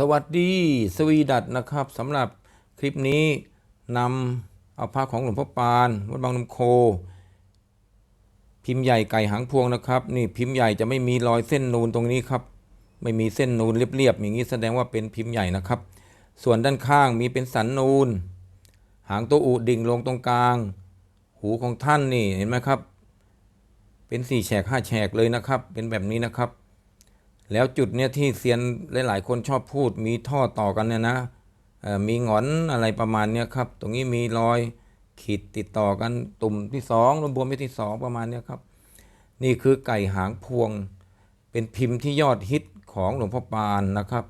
สวัสดีสวีดัตนะครับสำหรับคลิปนี้นำเอาผ้าของหลวงพ่อปานวัดบางน้ำโค พิมพ์ใหญ่ไก่หางพวงนะครับ นี่พิมพ์ใหญ่จะไม่มีรอยเส้นนูนตรงนี้ครับ ไม่มีเส้นนูนเรียบๆอย่างนี้แสดงว่าเป็นพิมพ์ใหญ่นะครับ ส่วนด้านข้างมีเป็นสันนูน หางตัวอุดิ่งลงตรงกลาง หูของท่านนี่เห็นไหมครับ เป็นสี่แฉกห้าแฉกเลยนะครับ เป็นแบบนี้นะครับ แล้วจุดเนี้ยที่เซียนหลายๆ คนชอบพูดมีท่อต่อกันเนี่ยนะมีหงอนอะไรประมาณเนี้ยครับ ตรงนี้มีรอยขีดติดต่อกันตุ่มที่สองรวมบวมที่สองประมาณเนี้ยครับ นี่คือไก่หางพวง เป็นพิมพ์ที่ยอดฮิตของหลวงพ่อปานนะครับ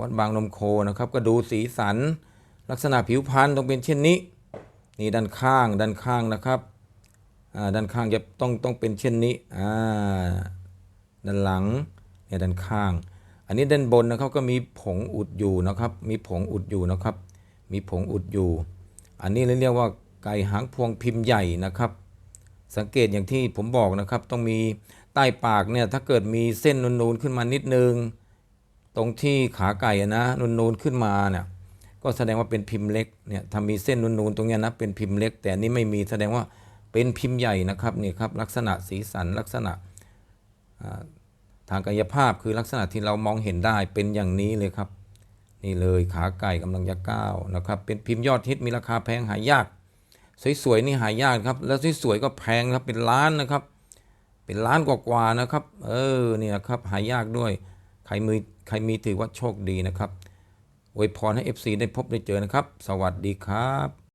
วัดบางนมโคนะครับ ก็ดูสีสัน ลักษณะผิวพรรณต้องเป็นเช่นนี้ นี่ด้านข้างด้านข้างนะครับด้านข้างจะต้องต้องเป็นเช่นนี้ด้านหลัง เนี่ยด้านข้าง อันนี้ด้านบนนะครับก็มีผงอุดอยู่นะครับ มีผงอุดอยู่นะครับ มีผงอุดอยู่ อันนี้เรียกว่าไก่หางพวงพิมพ์ใหญ่นะครับ สังเกตอย่างที่ผมบอกนะครับ ต้องมีใต้ปากเนี่ยถ้าเกิดมีเส้นนูนๆขึ้นมานิดนึง ตรงที่ขาไก่นะนูนๆขึ้นมาเนี่ยก็แสดงว่าเป็นพิมพ์เล็กเนี่ยถ้ามีเส้นนูนๆตรงนี้นะเป็นพิมพ์เล็ก แต่นนี้ไม่มีแสดงว่าเป็นพิมพ์ใหญ่นะครับนี่ครับลักษณะสีสันลักษณะ ทางกายภาพคือลักษณะที่เรามองเห็นได้เป็นอย่างนี้เลยครับ นี่เลยขาไก่กำลังจะก้าวนะครับ เป็นพิมพ์ยอดฮิตมีราคาแพงหายาก สวยๆนี่หายากครับ แล้วสวยๆก็แพงครับเป็นล้านนะครับ เป็นล้านกว่าๆนะครับ เออเนี่ยครับหายากด้วยใครมือใครมีถือว่าโชคดีนะครับอวยพรให้ FC ได้พบได้เจอนะครับ สวัสดีครับ